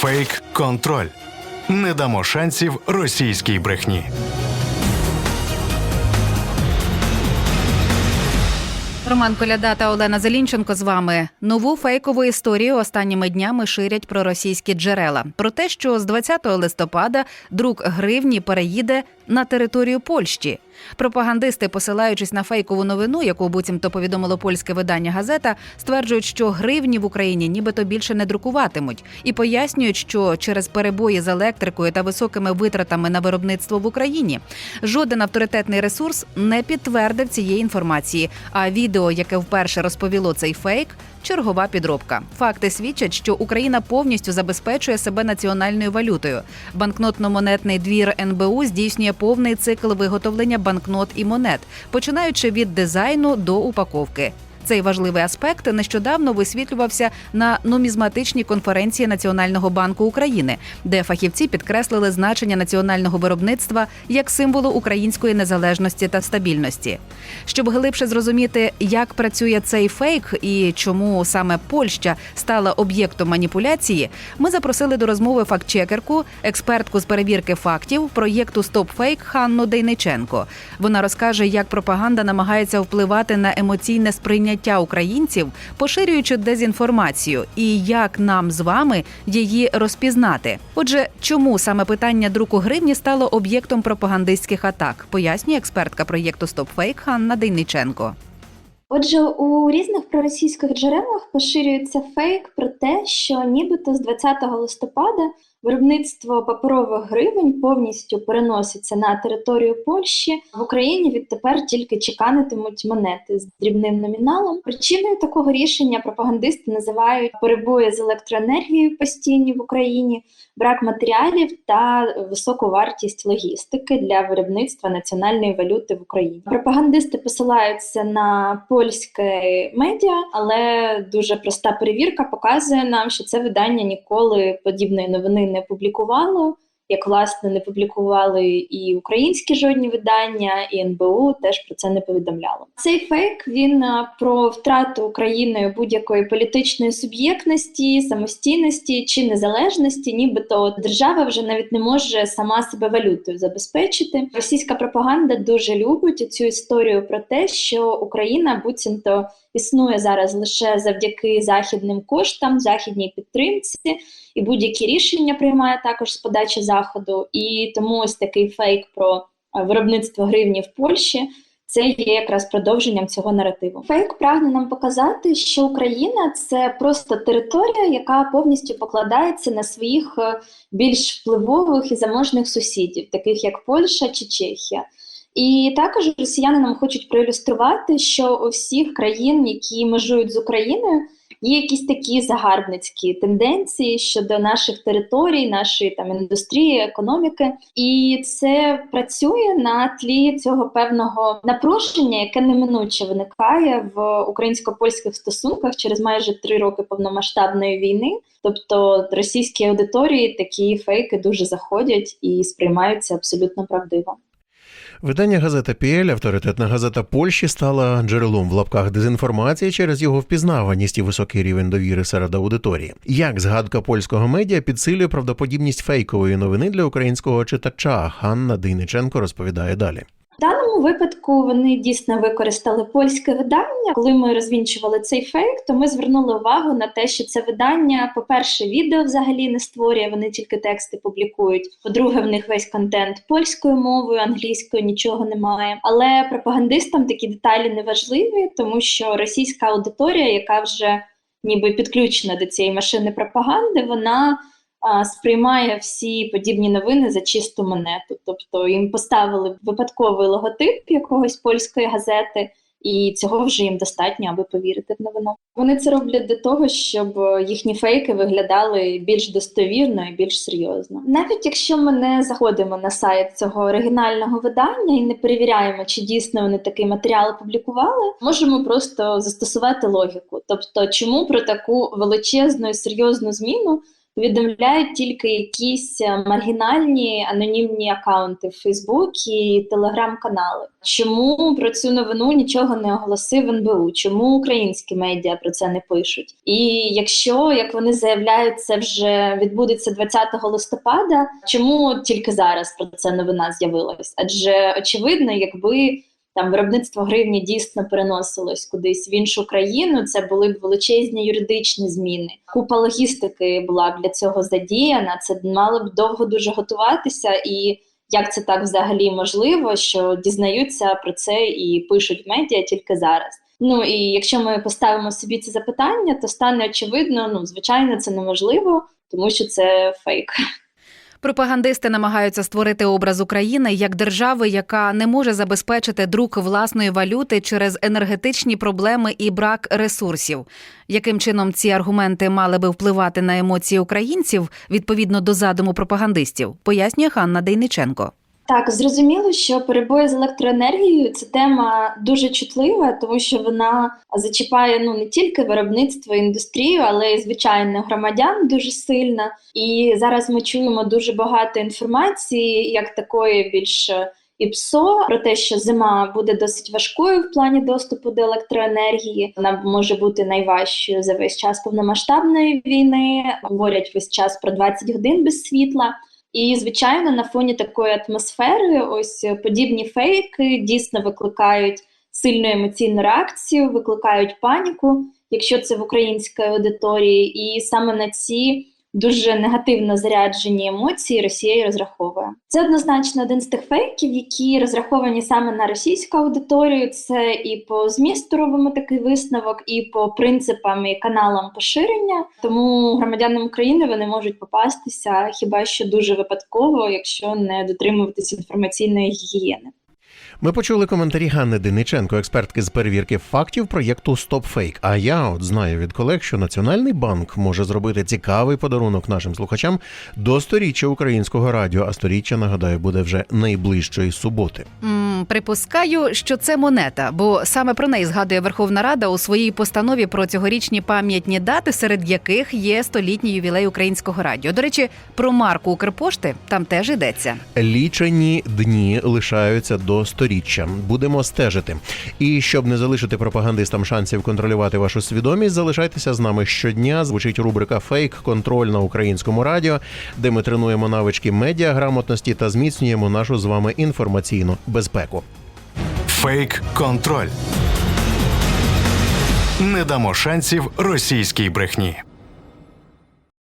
Фейк контроль. Не дамо шансів російській брехні. Роман Коляда та Олена Зелінченко з вами. Нову фейкову історію останніми днями ширять про російські джерела. Про те, що з 20 листопада друк гривні переїде на територію Польщі. Пропагандисти, посилаючись на фейкову новину, яку буцімто повідомило польське видання газета, стверджують, що гривні в Україні нібито більше не друкуватимуть, і пояснюють, що через перебої з електрикою та високими витратами на виробництво в Україні жоден авторитетний ресурс не підтвердив цієї інформації. А відео, яке вперше розповіло цей фейк, чергова підробка. Факти свідчать, що Україна повністю забезпечує себе національною валютою. Банкнотно-монетний двір НБУ здійснює повний цикл виготовлення банкнот і монет, починаючи від дизайну до упаковки. Цей важливий аспект нещодавно висвітлювався на нумізматичній конференції Національного банку України, де фахівці підкреслили значення національного виробництва як символу української незалежності та стабільності. Щоб глибше зрозуміти, як працює цей фейк і чому саме Польща стала об'єктом маніпуляції, ми запросили до розмови фактчекерку, експертку з перевірки фактів проєкту «Стопфейк» Ханну Дейниченко. Вона розкаже, як пропаганда намагається впливати на емоційне сприйняття українців, поширюючи дезінформацію, і як нам з вами її розпізнати. Отже, чому саме питання друку гривні стало об'єктом пропагандистських атак, пояснює експертка проєкту «Стопфейк» Ханна Дейниченко. Отже, у різних проросійських джерелах поширюється фейк про те, що нібито з 20 листопада виробництво паперових гривень повністю переноситься на територію Польщі. В Україні відтепер тільки чеканитимуть монети з дрібним номіналом. Причиною такого рішення пропагандисти називають перебої з електроенергією постійні в Україні, брак матеріалів та високу вартість логістики для виробництва національної валюти в Україні. Пропагандисти посилаються на польське медіа, але дуже проста перевірка показує нам, що це видання ніколи подібної новини не публікувало. Як власне не публікували і українські жодні видання, і НБУ теж про це не повідомляло. Цей фейк він про втрату Україною будь-якої політичної суб'єктності, самостійності чи незалежності, нібито держава вже навіть не може сама себе валютою забезпечити. Російська пропаганда дуже любить цю історію про те, що Україна буцімто існує зараз лише завдяки західним коштам, західній підтримці, і будь-які рішення приймає також з подачі заходу. І тому ось такий фейк про е, виробництво гривні в Польщі. Це є якраз продовженням цього наративу. Фейк прагне нам показати, що Україна це просто територія, яка повністю покладається на своїх е, більш впливових і заможних сусідів, таких як Польща чи Чехія. І також росіяни нам хочуть проілюструвати, що у всіх країн, які межують з Україною, є якісь такі загарбницькі тенденції щодо наших територій, нашої там індустрії, економіки, і це працює на тлі цього певного напруження, яке неминуче виникає в українсько-польських стосунках через майже три роки повномасштабної війни. Тобто російській аудиторії такі фейки дуже заходять і сприймаються абсолютно правдиво. Видання газета Піель, авторитетна газета Польщі, стала джерелом в лапках дезінформації через його впізнаваність і високий рівень довіри серед аудиторії. Як згадка польського медіа підсилює правдоподібність фейкової новини для українського читача? Ханна Дейниченко розповідає далі. В даному випадку вони дійсно використали польське видання. Коли ми розвінчували цей фейк, то ми звернули увагу на те, що це видання, по-перше, відео взагалі не створює, вони тільки тексти публікують. По-друге, в них весь контент польською мовою, англійською нічого немає. Але пропагандистам такі деталі не важливі, тому що російська аудиторія, яка вже ніби підключена до цієї машини пропаганди, вона сприймає всі подібні новини за чисту монету. Тобто їм поставили випадковий логотип якогось польської газети, і цього вже їм достатньо, аби повірити в новину. Вони це роблять для того, щоб їхні фейки виглядали більш достовірно і більш серйозно. Навіть якщо ми не заходимо на сайт цього оригінального видання і не перевіряємо, чи дійсно вони такий матеріал опублікували, можемо просто застосувати логіку. Тобто, чому про таку величезну і серйозну зміну повідомляють тільки якісь е, маргінальні анонімні акаунти в Фейсбук і телеграм-канали. Чому про цю новину нічого не оголосив НБУ? Чому українські медіа про це не пишуть? І якщо як вони заявляють, це вже відбудеться 20 листопада, чому тільки зараз про це новина з'явилась? Адже очевидно, якби там виробництво гривні дійсно переносилось кудись в іншу країну. Це були величезні юридичні зміни. Купа логістики була для цього задіяна. Це мало б довго дуже готуватися. І як це так взагалі можливо, що дізнаються про це і пишуть медіа тільки зараз. Ну і якщо ми поставимо собі це запитання, то стане очевидно, ну звичайно, це неможливо, тому що це фейк. Пропагандисти намагаються створити образ України як держави, яка не може забезпечити друк власної валюти через енергетичні проблеми і брак ресурсів. Яким чином ці аргументи мали би впливати на емоції українців відповідно до задуму пропагандистів, пояснює Ханна Дейниченко. Так, зрозуміло, що перебої з електроенергією це тема дуже чутлива, тому що вона зачіпає ну не тільки виробництво індустрію, але й звичайно громадян дуже сильно. І зараз ми чуємо дуже багато інформації, як такої більш ІПСО, про те, що зима буде досить важкою в плані доступу до електроенергії. Вона може бути найважчою за весь час повномасштабної війни. Говорять весь час про 20 годин без світла. І, звичайно, на фоні такої атмосфери, ось подібні фейки дійсно викликають сильну емоційну реакцію, викликають паніку, якщо це в українській аудиторії, і саме на ці дуже негативно заряджені емоції Росія розраховує. Це однозначно один з тих фейків, які розраховані саме на російську аудиторію. Це і по змісту робимо такий висновок, і по принципам і каналам поширення. Тому громадянам України вони можуть попастися хіба що дуже випадково, якщо не дотримуватись інформаційної гігієни. Ми почули коментарі Ганни Дениченко, експертки з перевірки фактів проєкту StopFake. А я от знаю від колег, що Національний банк може зробити цікавий подарунок нашим слухачам до сторіччя українського радіо. А сторіччя нагадаю буде вже найближчої суботи. М, припускаю, що це монета, бо саме про неї згадує Верховна Рада у своїй постанові про цьогорічні пам'ятні дати, серед яких є столітній ювілей українського радіо. До речі, про марку Укрпошти там теж йдеться. Лічені дні лишаються до сторіччя. Будемо стежити. І щоб не залишити пропагандистам шансів контролювати вашу свідомість, залишайтеся з нами щодня. Звучить рубрика Фейк контроль на українському радіо, де ми тренуємо навички медіаграмотності та зміцнюємо нашу з вами інформаційну безпеку. Фейк контроль. Не дамо шансів російській брехні.